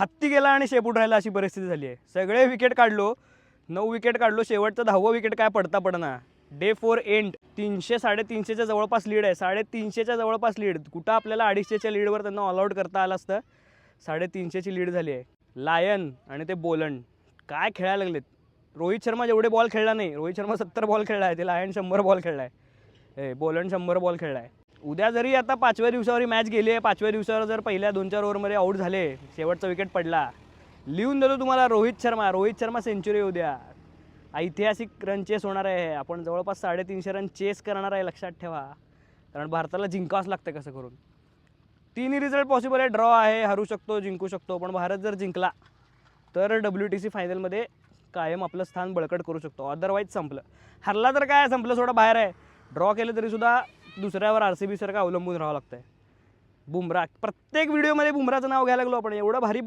हत्ती गेला आणि शेपूट राहिला अशी परिस्थिती झाली आहे. सगळे विकेट काढलो नऊ विकेट काढलो शेवटचं दहावं विकेट काय पडता पडना. डे फोर एंड तीनशे साडेतीनशेच्या जवळपास लीड आहे. साडेतीनशेच्या जवळपास लीड कुठं आपल्याला अडीचशेच्या लीडवर त्यांना ऑलआउट करता आलं असतं? साडेतीनशेची लीड झाली आहे. लायन आणि ते बोलंड काय खेळायला लागलेत? रोहित शर्मा जेवढे बॉल खेळला नाही रोहित शर्मा सत्तर बॉल खेळला आहे ते लायन शंभर बॉल खेळला आहे. ए बोलंड शंभर बॉल खेळला आहे. उद्या जरी आता पाचव्या दिवसावर मॅच गेली आहे पाचव्या दिवसावर जर पहिल्या दोन चार ओव्हरमध्ये आऊट झाले शेवटचा विकेट पडला लिहून देतो तुम्हाला रोहित शर्मा रोहित शर्मा सेंचुरी उद्या. ऐतिहासिक रन चेस होणार आहे आपण जवळपास साडेतीनशे रन चेस करणार आहे लक्षात ठेवा. कारण भारताला जिंकावंच लागतं कसं करून. तिन्ही रिझल्ट पॉसिबल आहे. ड्रॉ आहे हरू शकतो जिंकू शकतो. पण भारत जर जिंकला तर डब्ल्यू टी सी फायनलमध्ये कायम आपलं स्थान बळकट करू शकतो. अदरवाईज संपलं. हरला तर काय? संपलं थोडं बाहेर आहे. ड्रॉ केलं तरीसुद्धा दुसऱ्यावर आर सी बी सारखं अवलंबून राहावं लागतं आहे बुमरा प्रत्येक व्हिडिओमध्ये बुमराचं नाव घ्यायला लागलो आपण एवढं भारी